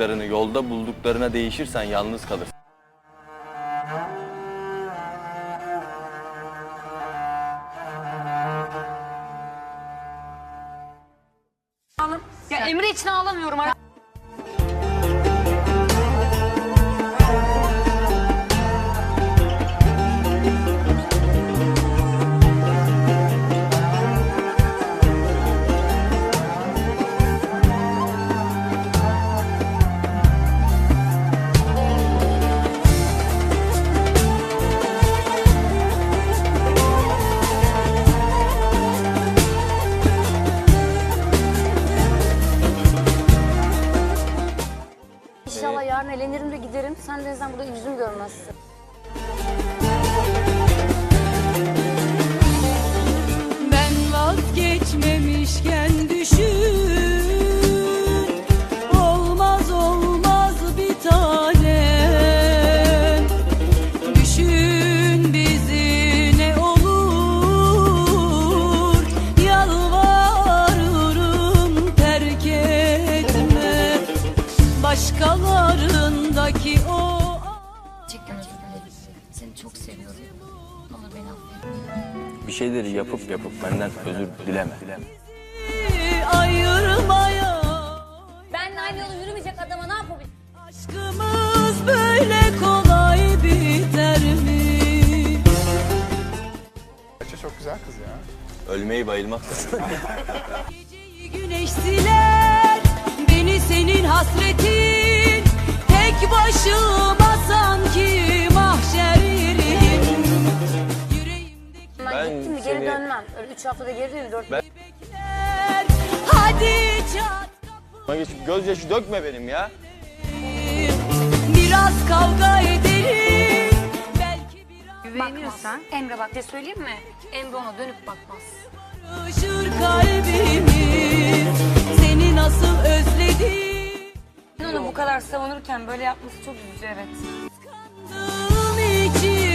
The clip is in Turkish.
bulduklarını, yolda bulduklarına değişirsen yalnız kalırsın. Ya Emre için ağlamıyorum. Yarın elenirim de giderim. Sen denizden burada yüzüm görmezsin. Başkalarındaki o Gerçekten özür dilerim. Seni çok seviyorum. Ne olur beni affet. Bir şeyleri yapıp yapıp benden özür dileme. ayırmaya Benle aynı yolu yürümeyecek adama ne yapabilirim? Aşkımız böyle kolay biter mi? Ayça çok güzel kız ya. Ölmeyi bayılmak Geceyi güneş siler Ben, gittim mi seni- geri dönmem. Öyle üç haftada geri değil dört Ben- bekler Hadi çat Bana geçip gözyaşı dökme benim ya. Biraz kavga edelim Belki biraz Güveniyorsan. Emre bak de söyleyeyim mi? Emre ona dönüp bakmaz. Karışır kalbimiz Seni nasıl özledim Ben onu bu kadar savunurken böyle yapması çok üzücü evet. Kandığım için